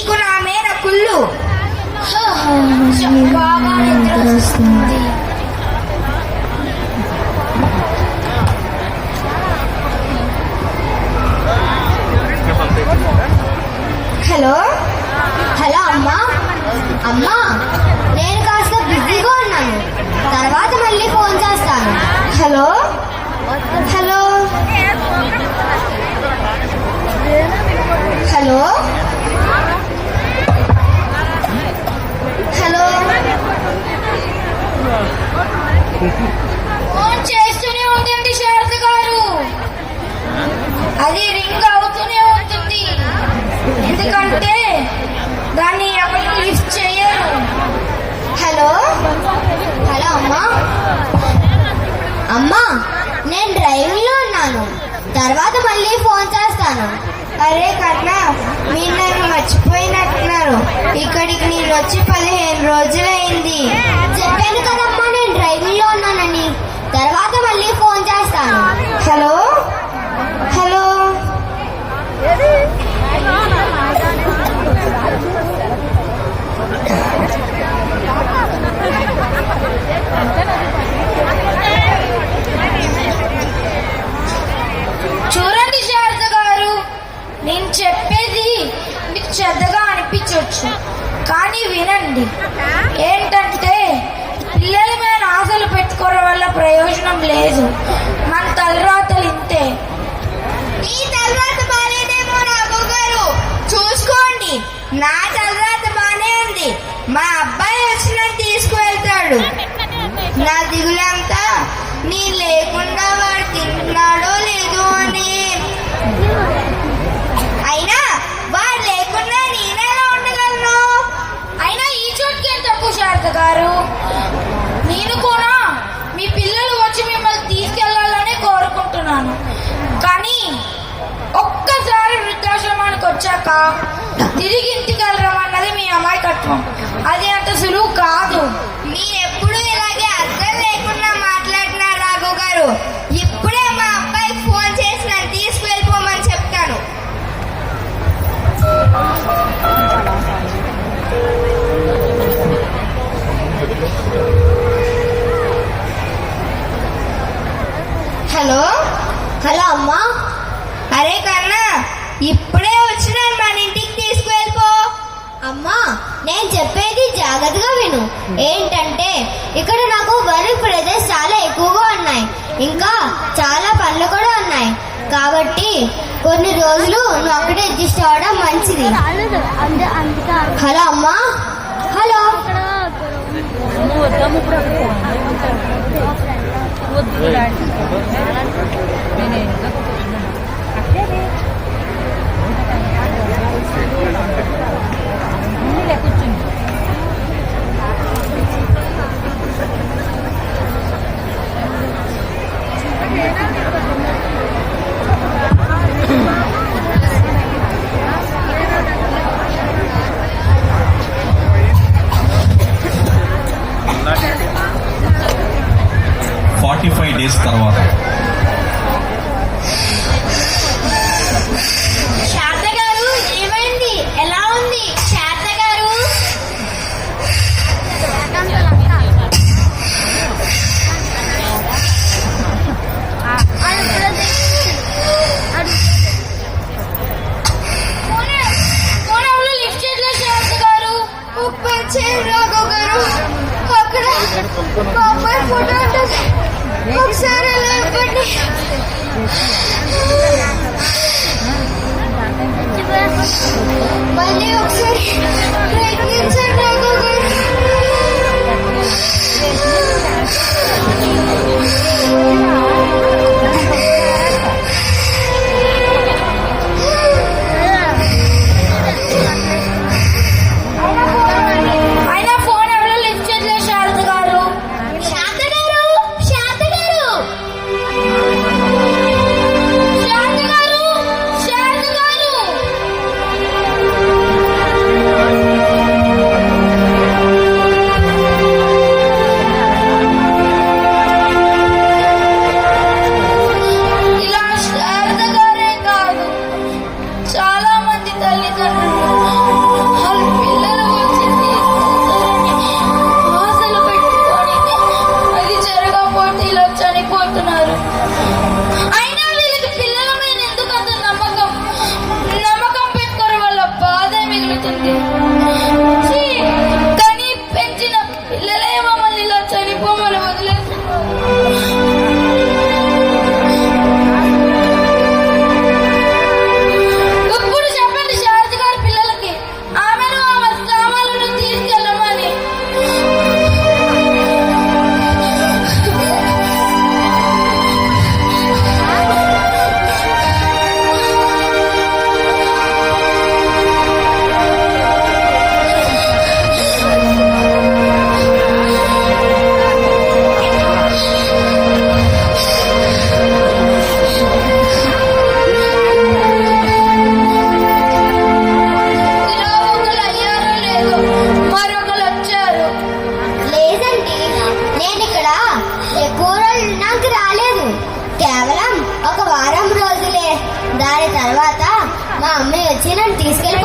నీకు నా మీద కుళ్ళు. బాగా హలో? హలో అమ్మా. అమ్మా నేను కాస్త బిజీగా ఉన్నాను. తర్వాత మళ్ళీ ఫోన్ చేస్తాను. హలో? అమ్మా నేను డ్రైవింగ్లో ఉన్నాను. తర్వాత మళ్ళీ ఫోన్ చేస్తాను. అరే కన్నా మీరు నన్ను మర్చిపోయినట్టున్నారు. ఇక్కడికి నేను వచ్చి పదిహేను రోజులైంది. చెప్పేది మీకు చెద్దగా అనిపించవచ్చు. కానీ వినండి. ఏంటంటే పిల్లల మీద ఆశలు పెట్టుకోవడం వల్ల ప్రయోజనం లేదు. మన తలరాతలు ఇంతే. ఈ తలరాత బాగాలేదేమో రాఘవ్ గారు చూసుకోండి. నా తలరాత బానే ఉంది. మా అబ్బాయి వచ్చి నన్ను తీసుకువెళ్తాడు. నా దిగులంతా నీ లేకుండా తిరిగి ఇంటికి వెళ్ళడం అన్నది మీ అమాయకత్వం అది అంత సులువు కాదు. కొన్ని రోజులు నువ్వు అక్కడే అడ్జస్ట్ అవడం మంచిది. రాలేదు అంతే హలో అమ్మా. హలో. అక్కడ డేస్ తర్వాత. శారద గారు ఏమైంది? ఎలా ఉంది శారద గారు ఫోన్ ఎవరు లిఫ్ట్ చేయట్లేదు శారద గారు రాఘవ్ గారు అక్కడ మా అమ్మాయి ఫోటో ఉంటుంది ఒకసారి ఎలా ఇవ్వండి మళ్ళీ ఒకసారి Sunday. వచ్చి నన్ను తీసుకెళ్ళిపోతుంది